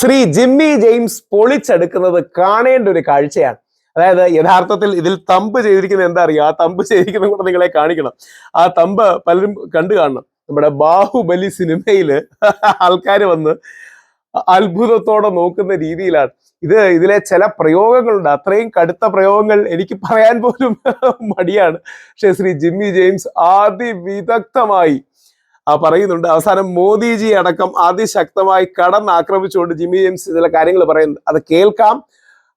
Shri Jimmy James പൊളിച്ചെടുക്കുന്നത് കാണേണ്ട ഒരു കാഴ്ചയാണ്. അതായത് യഥാർത്ഥത്തിൽ ഇതിൽ തമ്പ് ചെയ്തിരിക്കുന്നത് എന്താ അറിയോ? ആ തമ്പ് ചെയ്തിരിക്കുന്നത് കൂടെ നിങ്ങളെ കാണിക്കണം. ആ തമ്പ് പലരും കണ്ടു കാണണം. നമ്മുടെ ബാഹുബലി സിനിമയിൽ ആൾക്കാർ വന്ന് അത്ഭുതത്തോടെ നോക്കുന്ന രീതിയിലാണ്. ഇത് ഇതിലെ ചില പ്രയോഗങ്ങളുണ്ട്. അത്രയും കടുത്ത പ്രയോഗങ്ങൾ എനിക്ക് പറയാൻ പോലും മടിയാണ്. പക്ഷെ ശ്രീ ജിമ്മി ജെയിംസ് ആദ്യ ആ പറയുന്നുണ്ട്. അവസാനം മോദിജി അടക്കം അതിശക്തമായി കടന്നാക്രമിച്ചുകൊണ്ട് ജിമ്മി ജെയിംസ് ചില കാര്യങ്ങൾ പറയുന്നുണ്ട് അത് കേൾക്കാം.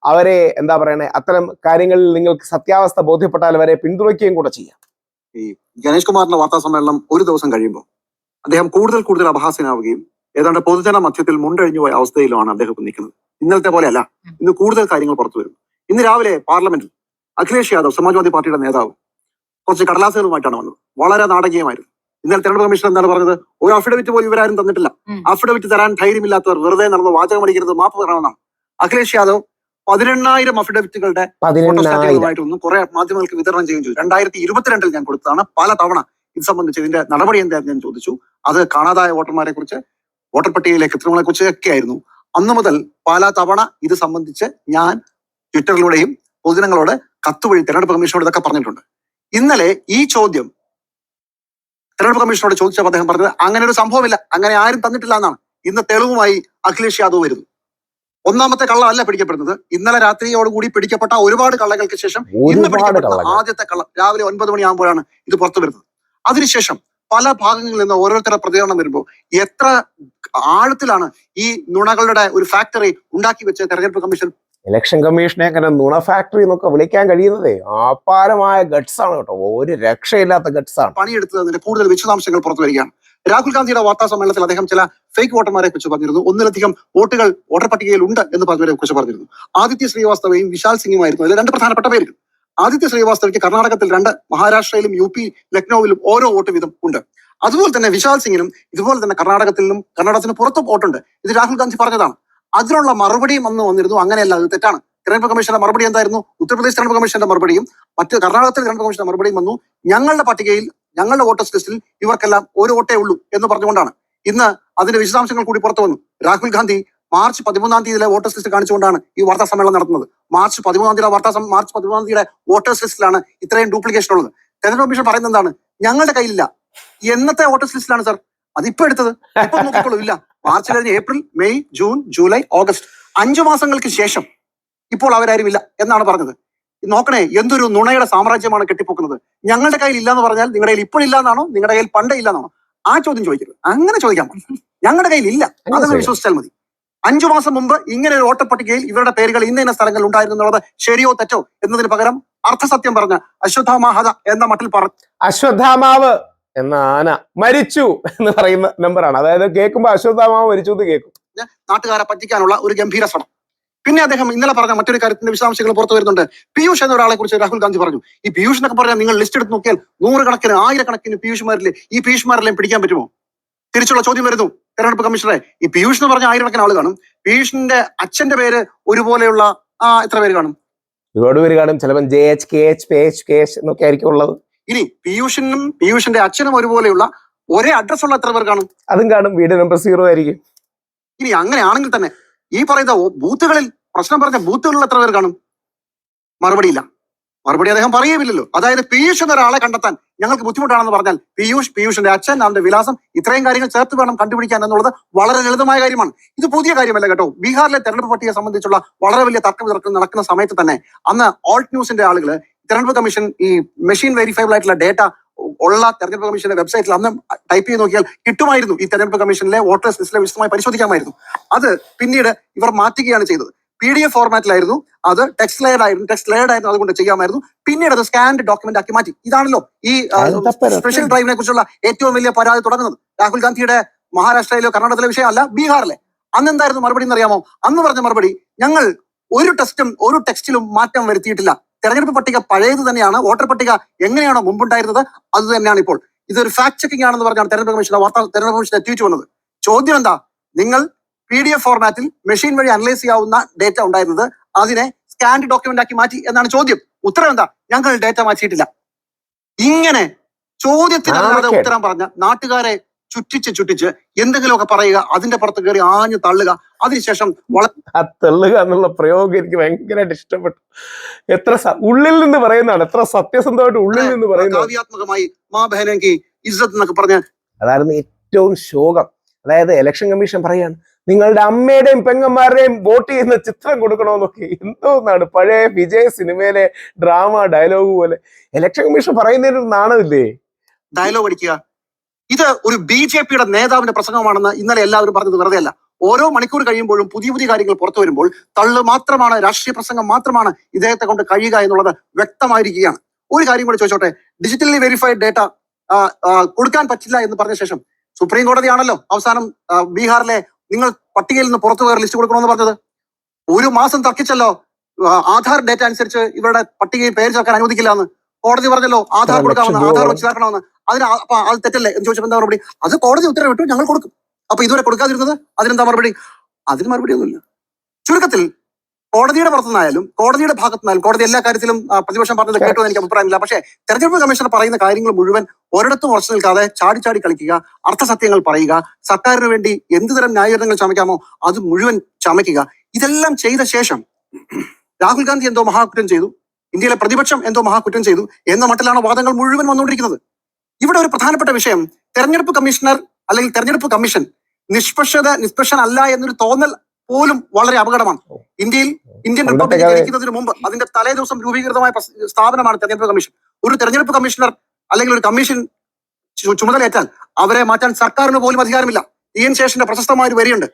അവരെ എന്താ പറയണേ? അത്തരം കാര്യങ്ങളിൽ നിങ്ങൾക്ക് സത്യാവസ്ഥ ബോധ്യപ്പെട്ടാൽ അവരെ പിന്തുണയ്ക്കുകയും കൂടെ ചെയ്യാം. ഈ ഗണേഷ് കുമാറിന്റെ വാർത്താ സമ്മേളനം ഒരു ദിവസം കഴിയുമ്പോൾ അദ്ദേഹം കൂടുതൽ കൂടുതൽ അപഹാസ്യനാവുകയും ഏതാണ്ട് പൊതുജന മധ്യത്തിൽ മുണ്ടഴിഞ്ഞു പോയ അവസ്ഥയിലുമാണ് അദ്ദേഹം നിൽക്കുന്നത്. ഇന്നലത്തെ പോലെയല്ല. ഇന്ന് കൂടുതൽ കാര്യങ്ങൾ പുറത്തു വരും. ഇന്ന് രാവിലെ പാർലമെന്റിൽ അഖിലേഷ് യാദവ് സമാജ്വാദി പാർട്ടിയുടെ നേതാവ് കുറച്ച് കടലാസുകളുമായിട്ടാണ് വന്നത്. വളരെ നാടകീയമായിരുന്നു. ഇന്നലെ തെരഞ്ഞെടുപ്പ് കമ്മീഷൻ എന്താണ് പറഞ്ഞത്? ഒരു അഫിഡവിറ്റ് പോലും ഇവരാരും തന്നിട്ടില്ല. അഫിഡവിറ്റ് തരാൻ ധൈര്യമില്ലാത്തവർ വെറുതെ നടന്ന് വാചകം അടിക്കരുത് മാപ്പ് പറയണമെന്നാണ് അഖിലേഷ് യാദവ് പതിനെണ്ണായിരം അഫിഡവിറ്റുകളുടെ ഫോട്ടോസ്റ്റാറ്റുകളുമായിട്ടൊന്നും കുറെ മാധ്യമങ്ങൾക്ക് വിതരണം ചെയ്യുകയും ചെയ്തു. രണ്ടായിരത്തി ഇരുപത്തിരണ്ടിൽ ഞാൻ കൊടുത്തതാണ്. പല തവണ ഇത് സംബന്ധിച്ച് ഇതിന്റെ നടപടി എന്തായിരുന്നു ഞാൻ ചോദിച്ചു. അത് കാണാതായ വോട്ടർമാരെ കുറിച്ച് വോട്ടർ പട്ടികയിലെ കൃത്രിമങ്ങളെ കുറിച്ച് ഒക്കെ ആയിരുന്നു. അന്ന് മുതൽ പല തവണ ഇത് സംബന്ധിച്ച് ഞാൻ ട്വിറ്ററിലൂടെയും പൊതുജനങ്ങളോട് കത്ത് വഴി തെരഞ്ഞെടുപ്പ് കമ്മീഷനോട് ഇതൊക്കെ പറഞ്ഞിട്ടുണ്ട്. ഇന്നലെ ഈ ചോദ്യം തെരഞ്ഞെടുപ്പ് കമ്മീഷനോട് ചോദിച്ചപ്പോൾ അദ്ദേഹം പറഞ്ഞത് അങ്ങനെ ഒരു സംഭവമില്ല. അങ്ങനെ ആരും തന്നിട്ടില്ല എന്നാണ്. ഇന്ന് തെളിവുമായി അഖിലേഷ് യാദവ് വരുന്നു. ഒന്നാമത്തെ കള്ള അല്ല പിടിക്കപ്പെടുന്നത്. ഇന്നലെ രാത്രിയോടുകൂടി പിടിക്കപ്പെട്ട ഒരുപാട് കള്ളകൾക്ക് ശേഷം ഇന്ന് പിടിക്കപ്പെട്ട ആദ്യത്തെ കള്ളം രാവിലെ ഒൻപത് മണിയാകുമ്പോഴാണ് ഇത് പുറത്തു വരുന്നത്. അതിനുശേഷം പല ഭാഗങ്ങളിൽ നിന്ന് ഓരോരുത്തരുടെ പ്രതികരണം വരുമ്പോൾ എത്ര ആഴത്തിലാണ് ഈ നുണകളുടെ ഒരു ഫാക്ടറി ഉണ്ടാക്കി വെച്ച് തെരഞ്ഞെടുപ്പ് കമ്മീഷൻ ഇലക്ഷൻ കമ്മീഷനെ അങ്ങനെ നുണ ഫാക്ടറി എന്നൊക്കെ വിളിക്കാൻ കഴിയുന്നതേ അപാരമായ ഗട്ട്സ് ആണ് കേട്ടോ. ഒരു രക്ഷയില്ലാത്ത ഗട്ട്സ് ആണ്. പണിയെടുത്തതിന്റെ കൂടുതൽ വിശദാംശങ്ങൾ പുറത്തു വരികയാണ്. രാഹുൽ ഗാന്ധിയുടെ വാർത്താ സമ്മേളനത്തിൽ അദ്ദേഹം ചില ഫേക്ക് വോട്ടർമാരെ കുറിച്ച് പറഞ്ഞിരുന്നു. ഒന്നിലധികം വോട്ടുകൾ വോട്ടർ പട്ടികയിൽ ഉണ്ട് എന്ന് പറഞ്ഞവരെ കുറിച്ച് പറഞ്ഞിരുന്നു. ആദിത്യ ശ്രീവാസ്തവയും വിശാൽ സിംഗുമായിരുന്നു അതിൽ രണ്ട് പ്രധാനപ്പെട്ട പേര് ആദിത്യ ശ്രീവാസ്തവയ്ക്ക് കർണാടകത്തിൽ രണ്ട് മഹാരാഷ്ട്രയിലും യു പി ലക്നൌവിലും ഓരോ വോട്ട് വീതം ഉണ്ട്. അതുപോലെ തന്നെ വിശാൽ സിംഗിനും ഇതുപോലെ തന്നെ കർണാടകത്തിലും കർണാടകത്തിന് പുറത്തും വോട്ടുണ്ട്. ഇത് രാഹുൽ ഗാന്ധി പറഞ്ഞതാണ്. അതിനുള്ള മറുപടിയും അന്ന് വന്നിരുന്നു. അങ്ങനെയല്ല അത് തെറ്റാണ്. തെരഞ്ഞെടുപ്പ് കമ്മീഷന്റെ മറുപടി എന്തായിരുന്നു? ഉത്തർപ്രദേശ് തെരഞ്ഞെടുപ്പ് കമ്മീഷന്റെ മറുപടിയും മറ്റ് കർണാടകത്തിൽ തെരഞ്ഞെടുപ്പ് കമ്മീഷന്റെ മറുപടിയും വന്നു. ഞങ്ങളുടെ പട്ടികയിൽ ഞങ്ങളുടെ വോട്ടേഴ്സ് ലിസ്റ്റിൽ ഇവർക്കെല്ലാം ഒരു വോട്ടേ ഉള്ളൂ എന്ന് പറഞ്ഞുകൊണ്ടാണ്. ഇന്ന് അതിന്റെ വിശദാംശങ്ങൾ കൂടി പുറത്തു വന്നു. രാഹുൽ ഗാന്ധി മാർച്ച് പതിമൂന്നാം തീയതിയിലെ വോട്ടേഴ്സ് ലിസ്റ്റ് കാണിച്ചുകൊണ്ടാണ് ഈ വാർത്താ സമ്മേളനം നടത്തുന്നത്. മാർച്ച് പതിമൂന്നാം തീയതി വാർത്താ മാർച്ച് പതിമൂന്നാം തീയതിയുടെ വോട്ടേഴ്സ് ലിസ്റ്റിലാണ് ഇത്രയും ഡ്യൂപ്ലിക്കേഷൻ ഉള്ളത്. തെരഞ്ഞെടുപ്പ് കമ്മീഷൻ പറയുന്നത് എന്താണ്? ഞങ്ങളുടെ കയ്യിലില്ല. എന്നത്തെ വോട്ടേഴ്സ് ലിസ്റ്റിലാണ് സർ. അതിപ്പോ എടുത്തത്. ഇപ്പൊ നോക്കിക്കോളൂ ഇല്ല. മാർച്ച് കഴിഞ്ഞ് April May June July August. അഞ്ചു മാസങ്ങൾക്ക് ശേഷം ഇപ്പോൾ അവരാരും ഇല്ല എന്നാണ് പറഞ്ഞത്. നോക്കണേ എന്തൊരു നുണയുടെ സാമ്രാജ്യമാണ് കെട്ടിപ്പൊക്കുന്നത്. ഞങ്ങളുടെ കയ്യിൽ ഇല്ലാന്ന് പറഞ്ഞാൽ നിങ്ങളുടെ കയ്യിൽ ഇപ്പോഴില്ല എന്നാണോ നിങ്ങളുടെ കയ്യിൽ പണ്ടേ ഇല്ലാന്നാണോ? ആ ചോദ്യം ചോദിക്കരുത്. അങ്ങനെ ചോദിക്കാൻ. ഞങ്ങളുടെ കയ്യിൽ ഇല്ല. അതൊന്ന് വിശ്വസിച്ചാൽ മതി. അഞ്ചു മാസം മുമ്പ് ഇങ്ങനെ ഒരു വോട്ടപ്പട്ടികയിൽ ഇവരുടെ പേരുകൾ ഇന്ന ഇന്ന സ്ഥലങ്ങളിൽ ഉണ്ടായിരുന്നു എന്നുള്ളത് ശരിയോ തെറ്റോ എന്നതിന് പകരം അർത്ഥസത്യം പറഞ്ഞ അശ്വത്ഥാമാഹത എന്ന മട്ടിൽ പറ അശ്വത്ഥാമാവ് എന്ന ആന മരിച്ചു എന്ന് പറയുന്ന നമ്പറാണ് അതായത് കേൾക്കുമ്പോ അശ്വത്ഥാമാവ് മരിച്ചു എന്ന് കേൾക്കും. നാട്ടുകാരെ പറ്റിക്കാനുള്ള ഒരു ഗംഭീര ശ്രമം. പിന്നെ അദ്ദേഹം ഇന്നലെ പറഞ്ഞ മറ്റൊരു കാര്യത്തിന്റെ വിശദാംശങ്ങൾ പുറത്തു വരുന്നുണ്ട്. പീയൂഷ് എന്ന ഒരാളെ കുറിച്ച് രാഹുൽ ഗാന്ധി പറഞ്ഞു. ഈ പീയൂഷ് എന്നൊക്കെ പറഞ്ഞാൽ നിങ്ങൾ ലിസ്റ്റ് എടുത്ത് നോക്കിയാൽ നൂറുകണക്കിന് ആയിരക്കണക്കിന് പീയൂഷ്മാരിലെ ഈ പീയൂഷ്മാരെല്ലാം പിടിക്കാൻ പറ്റുമോ? തിരിച്ചുള്ള ചോദ്യം വരുന്നു. തെരഞ്ഞെടുപ്പ് കമ്മീഷണറെ. ഈ പീയൂഷ് എന്ന് പറഞ്ഞ ആയിരക്കണക്കിന് ആൾ കാണും. പീയൂഷിന്റെ അച്ഛന്റെ പേര് ഒരുപോലെയുള്ള ആ എത്ര പേര് കാണും? ഒരുപാട് പേര് കാണും. ചിലപ്പോൾ J H K H P H K H എന്നൊക്കെ ആയിരിക്കും ഉള്ളത്. ഇനി പീയൂഷിനും പീയൂഷിന്റെ അച്ഛനും ഒരുപോലെയുള്ള ഒരേ അഡ്രസ് ഉള്ള എത്ര പേർ കാണും? അതും കാണും. വീട് നമ്പർ സീറോ ആയിരിക്കും. ഇനി അങ്ങനെയാണെങ്കിൽ തന്നെ ഈ പറയുന്ന ബൂത്തുകളിൽ പ്രശ്നം പറഞ്ഞ ബൂത്തുകളിൽ എത്ര പേർ കാണും? മറുപടിയില്ല. മറുപടി അദ്ദേഹം പറയുമില്ലല്ലോ അതായത് പീയൂഷ് എന്ന ഒരാളെ കണ്ടെത്താൻ ഞങ്ങൾക്ക് ബുദ്ധിമുട്ടാണെന്ന് പറഞ്ഞാൽ പീയൂഷ് പീയൂഷിന്റെ അച്ഛൻ അവന്റെ വിലാസം ഇത്രയും കാര്യങ്ങൾ ചേർത്ത് വേണം കണ്ടുപിടിക്കാൻ എന്നുള്ളത് വളരെ ലളിതമായ കാര്യമാണ്. ഇത് പുതിയ കാര്യമല്ല കേട്ടോ. ബീഹാറിലെ തെരഞ്ഞെടുപ്പ് പട്ടികയെ സംബന്ധിച്ചുള്ള വളരെ വലിയ തർക്കം വിതർക്കം നടക്കുന്ന സമയത്ത് തന്നെ അന്ന് ഓൾട്ട് ന്യൂസിന്റെ ആളുകൾ തെരഞ്ഞെടുപ്പ് കമ്മീഷൻ ഈ മെഷീൻ വെരിഫൈബിൾ ആയിട്ടുള്ള ഡേറ്റ ഉള്ള തെരഞ്ഞെടുപ്പ് കമ്മീഷന്റെ വെബ്സൈറ്റിൽ അന്ന് ടൈപ്പ് ചെയ്ത് നോക്കിയാൽ കിട്ടുമായിരുന്നു ഈ തെരഞ്ഞെടുപ്പ് കമ്മീഷനിലെ വോട്ടേഴ്സ് ലിസ്റ്റിലെ വിശദമായി പരിശോധിക്കാമായിരുന്നു. അത് പിന്നീട് ഇവർ മാറ്റുകയാണ് ചെയ്തത്. പി ഡി എഫ് ഫോർമാറ്റിലായിരുന്നു അത് ടെക്സ്റ്റ് ലെയർഡ് ആയിരുന്നു. ടെക്സ്റ്റ് ലെയർഡ് ആയിരുന്നു അതുകൊണ്ട് ചെയ്യാമായിരുന്നു. പിന്നീട് അത് സ്കാൻഡ് ഡോക്യുമെന്റ് ആക്കി മാറ്റി. ഇതാണല്ലോ ഈ സ്പെഷ്യൽ ഡ്രൈവിനെ കുറിച്ചുള്ള ഏറ്റവും വലിയ പരാതി തുടങ്ങുന്നത്. രാഹുൽ ഗാന്ധിയുടെ മഹാരാഷ്ട്രയിലോ കർണാടകത്തിലെ വിഷയമല്ല ബീഹാറിലെ. അന്ന് എന്തായിരുന്നു മറുപടി എന്നറിയാമോ? അന്ന് പറഞ്ഞ മറുപടി ഞങ്ങൾ ഒരു ടെസ്റ്റും ഒരു ടെക്സ്റ്റിലും മാറ്റം വരുത്തിയിട്ടില്ല. തെരഞ്ഞെടുപ്പ് പട്ടിക പഴയത് തന്നെയാണ് വോട്ടർ പട്ടിക എങ്ങനെയാണോ മുമ്പുണ്ടായിരുന്നത് അത് തന്നെയാണ് ഇപ്പോൾ. ഇതൊരു ഫാക്ട് ചെക്കിംഗ് ആണെന്ന് പറഞ്ഞാണ് തെരഞ്ഞെടുപ്പ് കമ്മീഷൻ വാർത്താ തെരഞ്ഞെടുപ്പ് കമ്മീഷൻ ട്വീറ്റ് വന്നത്. ചോദ്യം എന്താ? നിങ്ങൾ പി ഡി എഫ് ഫോർമാറ്റിൽ മെഷീൻ വഴി അനലൈസ് ചെയ്യാവുന്ന ഡേറ്റ ഉണ്ടായിരുന്നത് അതിനെ സ്കാൻഡ് ഡോക്യുമെന്റ് ആക്കി മാറ്റി എന്നാണ് ചോദ്യം. ഉത്തരം എന്താ? ഞങ്ങൾ ഡേറ്റ മാറ്റിയിട്ടില്ല. ഇങ്ങനെ നാണക്കേട്. ഉത്തരം പറഞ്ഞ നാട്ടുകാരെ ചുറ്റിച്ച് ചുറ്റിച്ച് എന്തെങ്കിലുമൊക്കെ പറയുക അതിന്റെ പുറത്ത് കയറി ആഞ്ഞു തള്ളുക അതിനുശേഷം തള്ളുക ആ തള്ളുക എന്നുള്ള പ്രയോഗം എനിക്ക് ഭയങ്കരമായിട്ട് ഇഷ്ടപ്പെട്ടു. എത്ര ഉള്ളിൽ നിന്ന് പറയുന്നതാണ് എത്ര സത്യസന്ധമായിട്ട് ഉള്ളിൽ നിന്ന് പറയുന്നത് കാവ്യാത്മകമായി മാ ബഹനങ്കി ഇസ്സത്ത് എന്നൊക്കെ പറഞ്ഞ് അതായിരുന്നു ഏറ്റവും ശോകം. അതായത് ഇലക്ഷൻ കമ്മീഷൻ പറയാണ് നിങ്ങളുടെ അമ്മയുടെയും പെങ്ങന്മാരുടെയും വോട്ട് ചെയ്യുന്ന ചിത്രം കൊടുക്കണമെന്നൊക്കെ. എന്തോന്നാണ് പഴയ വിജയ സിനിമയിലെ ഡ്രാമ ഡയലോഗ് പോലെ. ഇലക്ഷൻ കമ്മീഷൻ പറയുന്നതിനൊരു നാണമില്ലേ? ഡയലോഗ് അടിക്കുക ഇത് ഒരു ബി ജെ പിയുടെ നേതാവിന്റെ പ്രസംഗമാണെന്ന് ഇന്നലെ എല്ലാവരും പറഞ്ഞത് വെറുതെ അല്ല ഓരോ മണിക്കൂർ കഴിയുമ്പോഴും പുതിയ പുതിയ കാര്യങ്ങൾ പുറത്തു വരുമ്പോൾ തള്ളു മാത്രമാണ് രാഷ്ട്രീയ പ്രസംഗം മാത്രമാണ് ഇദ്ദേഹത്തെ കൊണ്ട് കഴിയുക എന്നുള്ളത് വ്യക്തമായിരിക്കുകയാണ്. ഒരു കാര്യം കൂടി ചോദിച്ചോട്ടെ ഡിജിറ്റലി വെരിഫൈഡ് ഡേറ്റ കൊടുക്കാൻ പറ്റില്ല എന്ന് പറഞ്ഞ ശേഷം സുപ്രീം കോടതിയാണല്ലോ അവസാനം ബീഹാറിലെ നിങ്ങൾ പട്ടികയിൽ നിന്ന് പുറത്തു കയറി ലിസ്റ്റ് കൊടുക്കണമെന്ന് പറഞ്ഞത്. ഒരു മാസം തർക്കിച്ചല്ലോ ആധാർ ഡേറ്റ അനുസരിച്ച് ഇവരുടെ പട്ടികയിൽ പേര് ചേർക്കാൻ അനുവദിക്കില്ല എന്ന്. കോടതി പറഞ്ഞല്ലോ ആധാർ കൊടുക്കാമെന്ന് ആധാർ രൂപ. അതിന് അപ്പൊ അത് തെറ്റല്ലേ എന്ന് ചോദിച്ചപ്പോൾ എന്താ മറുപടി? അത് കോടതി ഉത്തരവിട്ടു ഞങ്ങൾ കൊടുക്കും. അപ്പൊ ഇതുവരെ കൊടുക്കാതിരുന്നത് അതിനെന്താ മറുപടി? അതിന് മറുപടി ഒന്നുമില്ല. ചുരുക്കത്തിൽ കോടതിയുടെ പുറത്തുനിന്നായാലും കോടതിയുടെ ഭാഗത്തുനിന്നായാലും കോടതി എല്ലാ കാര്യത്തിലും പ്രതിപക്ഷം പറഞ്ഞത് കേട്ടു എനിക്ക് അഭിപ്രായമില്ല. പക്ഷേ തെരഞ്ഞെടുപ്പ് കമ്മീഷണർ പറയുന്ന കാര്യങ്ങൾ മുഴുവൻ ഒരിടത്തും ഉറച്ചു നിൽക്കാതെ ചാടി ചാടി കളിക്കുക അർത്ഥസത്യങ്ങൾ പറയുക സർക്കാരിന് വേണ്ടി എന്തുതരം ന്യായീകരണങ്ങൾ ചമയ്ക്കാമോ അത് മുഴുവൻ ചമയ്ക്കുക. ഇതെല്ലാം ചെയ്ത ശേഷം രാഹുൽ ഗാന്ധി എന്തോ മഹാകുറ്റം ചെയ്തു ഇന്ത്യയിലെ പ്രതിപക്ഷം എന്തോ മഹാകുറ്റം ചെയ്തു എന്ന മട്ടിലാണ് വാദങ്ങൾ മുഴുവൻ വന്നുകൊണ്ടിരിക്കുന്നത്. ഇവിടെ ഒരു പ്രധാനപ്പെട്ട വിഷയം തെരഞ്ഞെടുപ്പ് കമ്മീഷണർ അല്ലെങ്കിൽ തെരഞ്ഞെടുപ്പ് കമ്മീഷൻ നിഷ്പക്ഷത നിഷ്പക്ഷൻ അല്ല എന്നൊരു തോന്നൽ പോലും വളരെ അപകടമാണ്. ഇന്ത്യയിൽ ഇന്ത്യൻ റിപ്പബ്ലിക് ജനിക്കുന്നതിന് മുമ്പ് അതിന്റെ തലേ ദിവസം രൂപീകൃതമായ സ്ഥാപനമാണ് തെരഞ്ഞെടുപ്പ് കമ്മീഷൻ. ഒരു തെരഞ്ഞെടുപ്പ് കമ്മീഷണർ അല്ലെങ്കിൽ ഒരു കമ്മീഷൻ ചുമതലയേറ്റാൽ അവരെ മാറ്റാൻ സർക്കാരിന് പോലും അധികാരമില്ല. ഇ എൻ ശേഷന്റെ പ്രശസ്തമായ ഒരു വരിയുണ്ട്.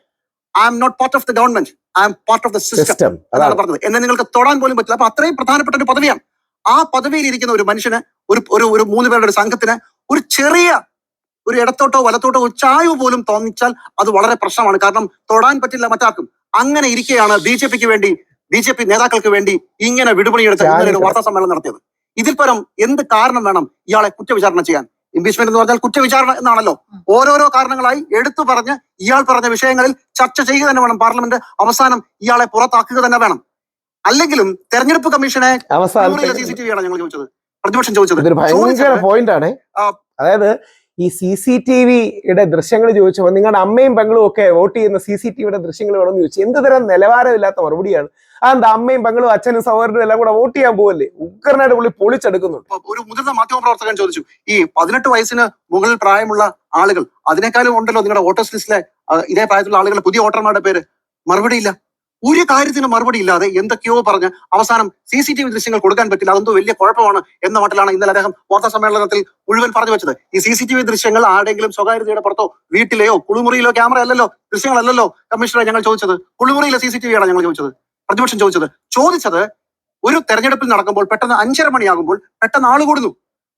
I am not part of the government I am part of the system എന്നാണ് അതാണ്. പറഞ്ഞത്. എന്നെ നിങ്ങൾക്ക് തൊടാൻ പോലും പറ്റില്ല. അപ്പൊ അത്രയും പ്രധാനപ്പെട്ട ഒരു പദവിയാണ്. ആ പദവിയിൽ ഇരിക്കുന്ന ഒരു മനുഷ്യന് ഒരു ഒരു ഒരു മൂന്ന് പേരുടെ ഒരു സംഘത്തിന് ഒരു ചെറിയ ഒരു ഇടത്തോട്ടോ വലത്തോട്ടോ ഒരു ചായവ് പോലും തോന്നിച്ചാൽ അത് വളരെ പ്രശ്നമാണ്. കാരണം തൊടാൻ പറ്റില്ല മറ്റാർക്കും. അങ്ങനെ ഇരിക്കുകയാണ് ബി ജെ പിക്ക് വേണ്ടി ബി ജെ പി നേതാക്കൾക്ക് വേണ്ടി ഇങ്ങനെ വിടുപണിയെടുത്ത് ഇന്നലെ ഒരു വാർത്താ സമ്മേളനം നടത്തിയത്. ഇതിൽ പരം എന്ത് കാരണം വേണം ഇയാളെ കുറ്റവിചാരണ ചെയ്യാൻ? ഇംപീച്ച്മെന്റ് എന്ന് പറഞ്ഞാൽ കുറ്റവിചാരണ എന്നാണല്ലോ. ഓരോരോ കാരണങ്ങളായി എടുത്തു പറഞ്ഞ് ഇയാൾ പറഞ്ഞ വിഷയങ്ങളിൽ ചർച്ച ചെയ്യുക തന്നെ വേണം. പാർലമെന്റ് അവസാനം ഇയാളെ പുറത്താക്കുക തന്നെ വേണം. അല്ലെങ്കിലും തെരഞ്ഞെടുപ്പ് കമ്മീഷനെ സി സി ടി വി ആണ് ഞങ്ങൾ ചോദിച്ചത്. പ്രതിപക്ഷം ചോദിച്ചത്. ഇതൊരു ഭയങ്കര പോയിന്റ് ആണ്. അതായത് ഈ സി സി ടി വിയുടെ ദൃശ്യങ്ങൾ ചോദിച്ചപ്പോൾ നിങ്ങളുടെ അമ്മയും പെങ്ങളും ഒക്കെ വോട്ട് ചെയ്യുന്ന സി സി ടി വിയുടെ ദൃശ്യങ്ങൾ വേണമെന്ന് ചോദിച്ചു. എന്ത് തരം നിലവാരമില്ലാത്ത മറുപടിയാണ്. അതെന്താ അമ്മയും പെങ്ങളും അച്ഛനും സഹോദരനും എല്ലാം കൂടെ വോട്ട് ചെയ്യാൻ പോകല്ലേ ഉഗ്രനായിട്ട് പുള്ളി പൊളിച്ചെടുക്കുന്നുണ്ട്. ഒരു മുതിർന്ന മാധ്യമ പ്രവർത്തകൻ ചോദിച്ചു ഈ പതിനെട്ട് വയസ്സിന് മുകളിൽ പ്രായമുള്ള ആളുകൾ അതിനേക്കാളും ഉണ്ടല്ലോ നിങ്ങളുടെ വോട്ടേഴ്സ് ലിസ്റ്റിലെ ഇതേ പ്രായത്തിലുള്ള ആളുകൾ പുതിയ വോട്ടർമാരുടെ പേര്? മറുപടിയില്ല. ഒരു കാര്യത്തിന് മറുപടി ഇല്ലാതെ എന്തൊക്കെയോ പറഞ്ഞ് അവസാനം സി സി ടി വി ദൃശ്യങ്ങൾ കൊടുക്കാൻ പറ്റില്ല. അതെന്തോ വലിയ കുഴപ്പമാണ് എന്ന മട്ടിലാണ് ഇന്നലെ അദ്ദേഹം വാർത്താ സമ്മേളനത്തിൽ മുഴുവൻ പറഞ്ഞു വെച്ചത്. ഈ സി സി ടി വി ദൃശ്യങ്ങൾ ആരുടെങ്കിലും സ്വകാര്യതയുടെ പുറത്തോ വീട്ടിലെയോ കുളിമുറിയിലോ ക്യാമറ അല്ലല്ലോ ദൃശ്യങ്ങളല്ലല്ലോ കമ്മീഷണറെ ഞങ്ങൾ ചോദിച്ചത്. കുളിമുറിയിലെ സി സി ടി വി ആണ് ഞങ്ങൾ ചോദിച്ചത്. പ്രതിപക്ഷം ചോദിച്ചത്. ചോദിച്ചത് ഒരു തെരഞ്ഞെടുപ്പിൽ നടക്കുമ്പോൾ പെട്ടെന്ന് അഞ്ചര മണിയാകുമ്പോൾ പെട്ടെന്ന് ആൾ കൂടുന്നു.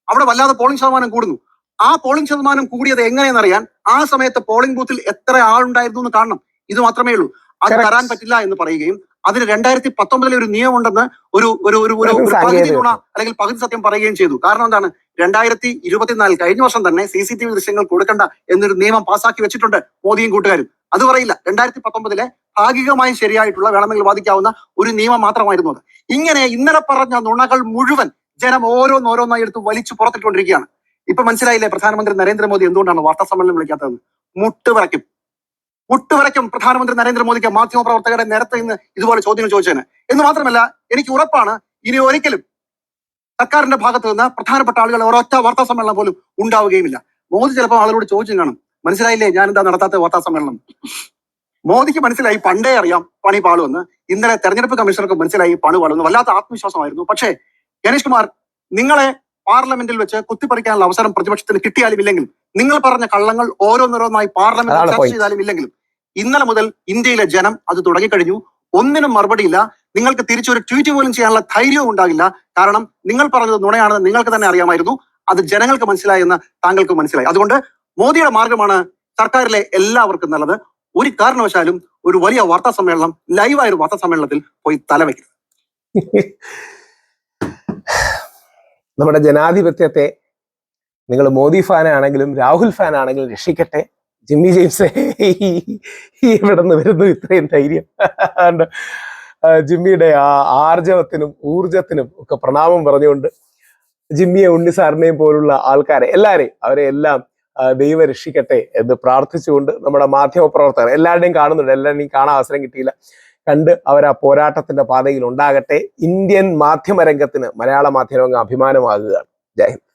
അവിടെ വല്ലാതെ പോളിംഗ് ശതമാനം കൂടുന്നു. ആ പോളിംഗ് ശതമാനം കൂടിയത് എങ്ങനെയെന്നറിയാൻ ആ സമയത്ത് പോളിംഗ് ബൂത്തിൽ എത്ര ആളുണ്ടായിരുന്നു എന്ന് കാണണം. ഇത് മാത്രമേ ഉള്ളൂ. അത്. തരാൻ പറ്റില്ല എന്ന് പറയുകയും അതിന് രണ്ടായിരത്തി പത്തൊമ്പതിലെ ഒരു നിയമം ഉണ്ടെന്ന് ഒരു ഒരു ഒരു ഒരു പകുതി നുണ അല്ലെങ്കിൽ പകുതി സത്യം പറയുകയും ചെയ്തു. കാരണം എന്താണ്? രണ്ടായിരത്തി ഇരുപത്തിനാല് കഴിഞ്ഞ വർഷം തന്നെ സി സി ടി വി ദൃശ്യങ്ങൾ കൊടുക്കണ്ട എന്നൊരു നിയമം പാസാക്കി വെച്ചിട്ടുണ്ട് മോദിയും കൂട്ടുകാരും. അത് പറയില്ല. രണ്ടായിരത്തി പത്തൊമ്പതിലെ ഭാഗികമായി ശരിയായിട്ടുള്ള വേണമെങ്കിൽ വാദിക്കാവുന്ന ഒരു നിയമം മാത്രമായിരുന്നു അത്. ഇങ്ങനെ ഇന്നലെ പറഞ്ഞ നുണകൾ മുഴുവൻ ജനം ഓരോന്നോരോന്നായി എടുത്ത് വലിച്ചു പുറത്തിട്ടുകൊണ്ടിരിക്കുകയാണ്. ഇപ്പൊ മനസ്സിലായില്ലേ പ്രധാനമന്ത്രി നരേന്ദ്രമോദി എന്തുകൊണ്ടാണ് വാർത്താ സമ്മേളനം വിളിക്കാത്തത് മുട്ടുവിറയ്ക്കും മുട്ടുവിറയ്ക്കും പ്രധാനമന്ത്രി നരേന്ദ്രമോദിക്ക് മാധ്യമ പ്രവർത്തകരെ നേരത്തെ ഇന്ന് ഇതുപോലെ ചോദ്യങ്ങൾ ചോദിച്ചതിന്. എന്ന് മാത്രമല്ല എനിക്ക് ഉറപ്പാണ് ഇനി ഒരിക്കലും സർക്കാരിന്റെ ഭാഗത്ത് നിന്ന് പ്രധാനപ്പെട്ട ആളുകൾ ഒരൊറ്റ വാർത്താ സമ്മേളനം പോലും ഉണ്ടാവുകയുമില്ല. മോദി ചിലപ്പോൾ ആളുകളോട് ചോദിച്ചു കാണും. മനസ്സിലായില്ലേ? ഞാൻ എന്താ നടത്താത്ത വാർത്താ സമ്മേളനം? മോദിക്ക് മനസ്സിലായി പണ്ടേ അറിയാം പണി പാളുമെന്ന് ഇന്നലെ തെരഞ്ഞെടുപ്പ് കമ്മീഷണർക്ക് മനസ്സിലായി പണി പാളുമെന്ന് വല്ലാത്ത ആത്മവിശ്വാസമായിരുന്നു. പക്ഷേ ഗണേഷ് കുമാർ നിങ്ങളെ പാർലമെന്റിൽ വെച്ച് കുത്തിപ്പറിക്കാനുള്ള അവസരം പ്രതിപക്ഷത്തിന് കിട്ടിയാലും ഇല്ലെങ്കിലും നിങ്ങൾ പറഞ്ഞ കള്ളങ്ങൾ ഓരോന്നോരോന്നായി പാർലമെന്റിൽ ചർച്ച ചെയ്താലും ഇല്ലെങ്കിലും ഇന്നലെ മുതൽ ഇന്ത്യയിലെ ജനം അത് തുടങ്ങിക്കഴിഞ്ഞു. ഒന്നിനും മറുപടിയില്ല. നിങ്ങൾക്ക് തിരിച്ചൊരു ട്വീറ്റ് പോലും ചെയ്യാനുള്ള ധൈര്യവും ഉണ്ടാകില്ല. കാരണം നിങ്ങൾ പറഞ്ഞത് നുണയാണെന്ന് നിങ്ങൾക്ക് തന്നെ അറിയാമായിരുന്നു. അത് ജനങ്ങൾക്ക് മനസ്സിലായി എന്ന് താങ്കൾക്ക് മനസ്സിലായി. അതുകൊണ്ട് മോദിയുടെ മാർഗമാണ് സർക്കാരിലെ എല്ലാവർക്കും നല്ലത്. ഒരു കാരണവശാലും ഒരു വലിയ വാർത്താ സമ്മേളനം ലൈവായ ഒരു വാർത്താ സമ്മേളനത്തിൽ പോയി തലവെക്കും നമ്മുടെ ജനാധിപത്യത്തെ നിങ്ങൾ മോദി ഫാൻ ആണെങ്കിലും രാഹുൽ ഫാൻ ആണെങ്കിലും രക്ഷിക്കട്ടെ. ജിമ്മി ജെയിംസ് ഇവിടെ നിന്ന് വരുന്നു ഇത്രയും ധൈര്യം. ജിമ്മിയുടെ ആ ആർജവത്തിനും ഊർജത്തിനും ഒക്കെ പ്രണാമം പറഞ്ഞുകൊണ്ട് ജിമ്മിയെ ഉണ്ണി സാറിനെയും പോലുള്ള ആൾക്കാരെ എല്ലാരെയും അവരെ എല്ലാം ദൈവം രക്ഷിക്കട്ടെ എന്ന് പ്രാർത്ഥിച്ചുകൊണ്ട് നമ്മുടെ മാധ്യമ പ്രവർത്തകർ എല്ലാവരുടെയും കാണുന്നുണ്ട്. എല്ലാവരുടെയും കാണാൻ അവസരം കിട്ടിയില്ല. കണ്ട് അവർ ആ പോരാട്ടത്തിന്റെ പാതയിൽ ഉണ്ടാകട്ടെ. ഇന്ത്യൻ മാധ്യമരംഗത്തിന് മലയാള മാധ്യമ അഭിമാനമാകുകയാണ്. ജയ് ഹിന്ദ്.